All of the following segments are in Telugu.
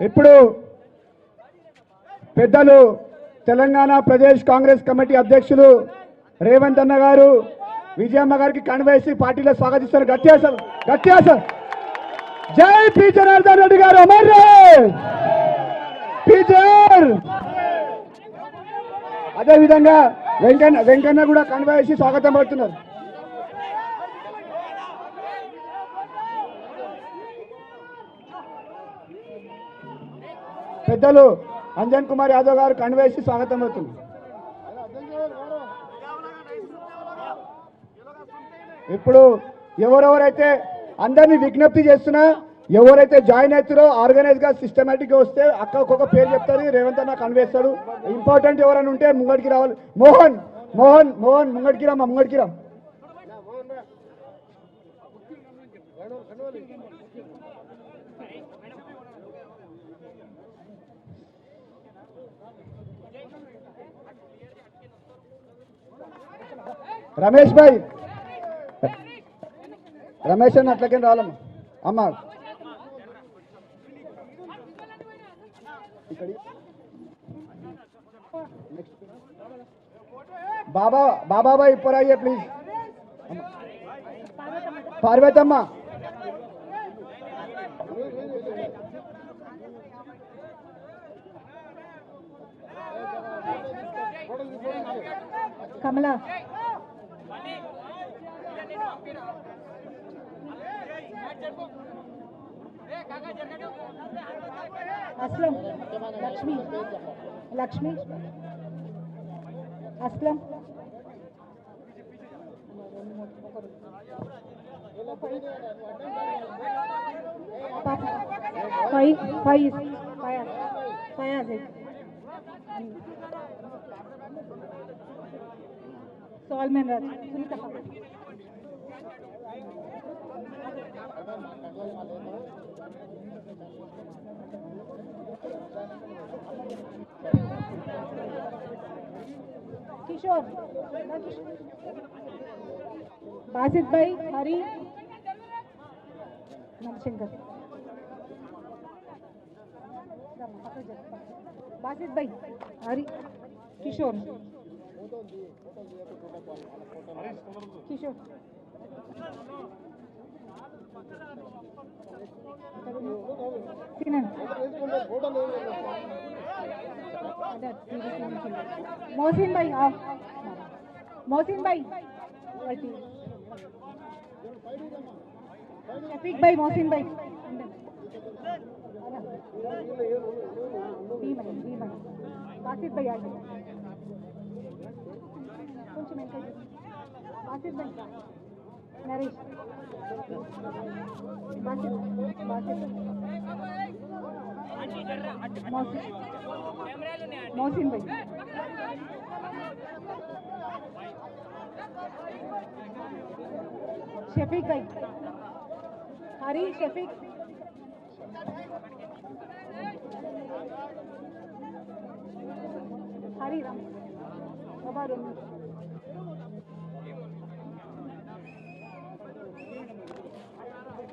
ఇప్పుడు పెద్దలు తెలంగాణ ప్రదేశ్ కాంగ్రెస్ కమిటీ అధ్యక్షులు రేవంత్ అన్న గారు విజయమ్మ గారికి కన్వేసి పార్టీలో స్వాగతిస్తారు గట్టిగా సార్ సార్. జై పి. జనార్దన్ రెడ్డి గారు అమర్ రే అదేవిధంగా వెంకన్న వెంకన్న కూడా కన్వేసి స్వాగతం పడుతున్నారు పెద్దలు అంజన్ కుమార్ యాదవ్ గారు కన్వేసి స్వాగతం అవుతుంది. ఇప్పుడు ఎవరెవరైతే అందరినీ విజ్ఞప్తి చేస్తున్నా ఎవరైతే జాయిన్ అవుతారో ఆర్గనైజ్గా సిస్టమేటిక్గా వస్తే అక్క ఒక్కొక్క పేరు చెప్తారు రేవంత్ అన్న కన్వేస్తాడు. ఇంపార్టెంట్ ఎవరైనా ఉంటే ముంగడికి రావాలి. మోహన్ మోహన్ మోహన్ ముంగడికి రామ్మా ముంగడికి రామ్ రమేష్ భాయ్. రమేష్ అన్న అట్లకేం రావాలమ్మా అమ్మ. బాబా బాబాబాయ్ ఇప్పుడు ప్లీజ్ పార్వతమ్మ. కమలా. असलम लक्ष्मी लक्ष्मी असलम सॉल्व में फयाज सॉलमैन सुनीता किशोर बासित भाई हरी। नमशंकर बासित भाई हरी। किशोर। किशोर। मोहसिन भाई आओ। मोहसिन भाई शफीक भाई मोहसिन भाई। आसिफ भाई आगे। आसिफ भाई। मोहसिन भाई शफीक भाई हरी शफीक हरी राम बाबा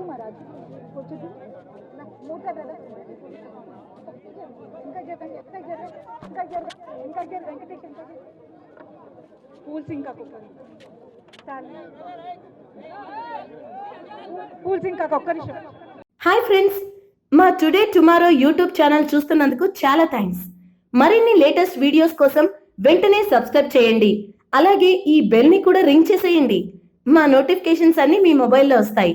వద్దు మా రాజు. కొంచెం మూర్తి అన్న ఇంకా ఇంకా జర ఇంకా జర ఇంకా జర వెంకటేష్ ఇంకా సింగ్ కాక ఒక్క నిమిషం. హాయ్ ఫ్రెండ్స్ మా టుడే టుమారో యూట్యూబ్ ఛానల్ చూస్తున్నందుకు చాలా థ్యాంక్స్ మరిన్ని లేటెస్ట్ వీడియోస్ కోసం వెంటనే సబ్స్క్రైబ్ చేయండి. అలాగే ఈ బెల్ని కూడా రింగ్ చేసేయండి. మా నోటిఫికేషన్స్ అన్ని మీ మొబైల్లో వస్తాయి.